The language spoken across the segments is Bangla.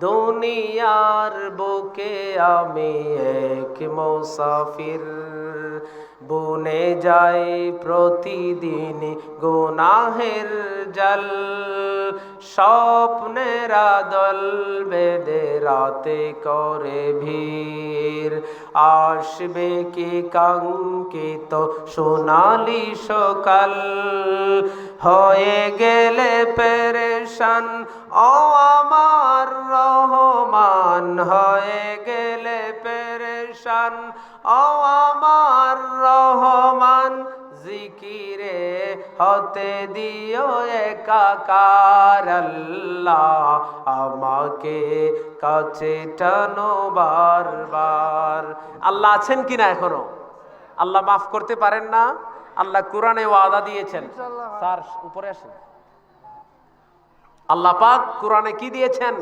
দুনিয়ার বুকে আমি এক মুসাফির। বনে যাই প্রতিদিন গুনাহের জল। স্বপ্নের দল বেদে রাতে করে ভিড়। আসবে কি কাঙ্কিত সোনালি সকাল? হয়ে গেলে পেরেশান ও আমার রহমান। হয়ে গেলে পেরেশান ও আমার রহমান। জিকিরে হতে দিও একাকার আল্লাহ। আমাকে কাছে টানো বারবার। আল্লাহ আছেন কিনা এখনও? আল্লাহ মাফ করতে পারেন না? আল্লাহ কোরআনে ওয়াদা দিয়েছেন। স্যার উপরে আসেন। আল্লাহ পাক কোরআনে কি দিয়েছেন?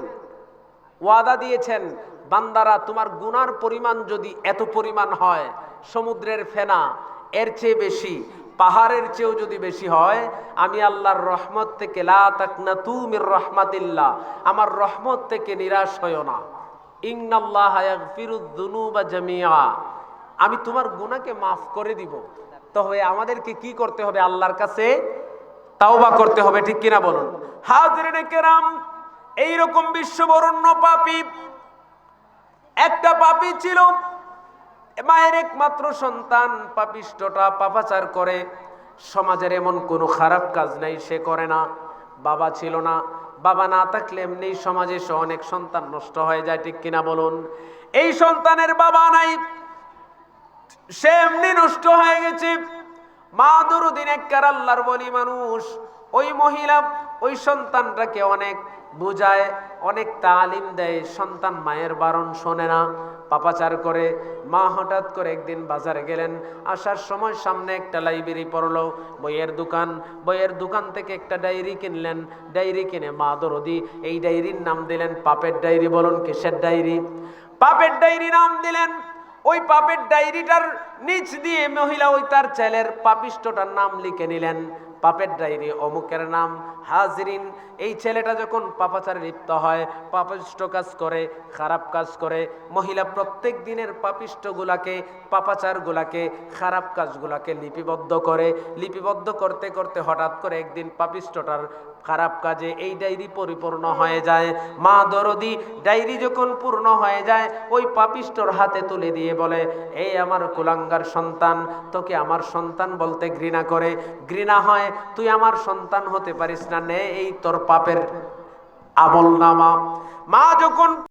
ওয়াদা দিয়েছেন বান্দারা তোমার গুনার পরিমাণ যদি এত পরিমাণ হয় সমুদ্রের ফেনা এর চেয়ে বেশি, পাহাড়ের চেয়েও যদি বেশি হয়, আমি আল্লাহর রহমত থেকে লা তাকনা তুমির রহমাতিল্লাহ, আমার রহমত থেকে নিরাশ হয় না। ইন্নাল্লাহ ইয়াগফিরুদ-দুনুবা জামিআ। আমি তোমার গুনাহকে মাফ করে দিব। তবে আমাদেরকে কি করতে হবে? আল্লাহর কাছে তাওবা করতে হবে, ঠিক কিনা বলুন? হাজরিনে কেরাম, এইরকম বিশ্ববরণ্য পাপী, একটা পাপী ছিল মায়ের একমাত্র সন্তান পাপিষ্টটা পাপাচার করে। সমাজের এমন কোনো খারাপ কাজ নাই, সে করে না। বাবা ছিল না। বাবা না থাকলে এমনি সমাজে সে অনেক সন্তান নষ্ট হয়ে যায়, ঠিক কিনা বলুন? এই সন্তানের বাবা নাই, সে এমনি নষ্ট হয়ে গেছে। মা দরুদিন এককার আল্লাহর বলি মানুষ। ওই মহিলা, ওই সন্তানটাকে অনেক বুঝায়, অনেক তালিম দেয়, সন্তান মায়ের বারণ শোনে না। পাপাচার করে, মা হঠাৎ করে একদিন বাজারে গেলেন, আসার সময় সামনে একটা লাইব্রেরি পড়ল, বইয়ের দোকান। বইয়ের দোকান থেকে একটা ডায়েরি কিনলেন। ডায়েরি কিনে মা দরদি, এই ডায়েরির নাম দিলেন পাপের ডায়েরি, বলুন কিসের ডায়েরি? পাপের ডায়েরি নাম দিলেন ওই পাপের ডায়েরিটার নিচ দিয়ে মহিলা ওই তার ছেলের পাপিষ্টটার নাম লিখে নিলেন। পাপের ডায়েরি অমুকের নাম হাজরিন। এই ছেলেটা যখন পাপাচারে লিপ্ত হয় পাপিষ্ট কাজ করে, খারাপ কাজ করে, মহিলা প্রত্যেক দিনের পাপিষ্টগুলাকে পাপাচারগুলাকে, খারাপ কাজগুলাকে লিপিবদ্ধ করে, লিপিবদ্ধ করতে করতে হঠাৎ করে একদিন পাপিষ্টটার খারাপ কাজে এই ডায়েরি পরিপূর্ণ হয়ে যায়। মা দরদি ডায়েরি যখন পূর্ণ হয়ে যায়, ওই পাপিষ্টর হাতে তুলে দিয়ে বলে এই আমার কুলাঙ্গার সন্তান, তোকে আমার সন্তান বলতে ঘৃণা করে। ঘৃণা হয়, তুই আমার সন্তান হতে পারিস না, নে এই তোর পাপের আমল নামা। মা যখন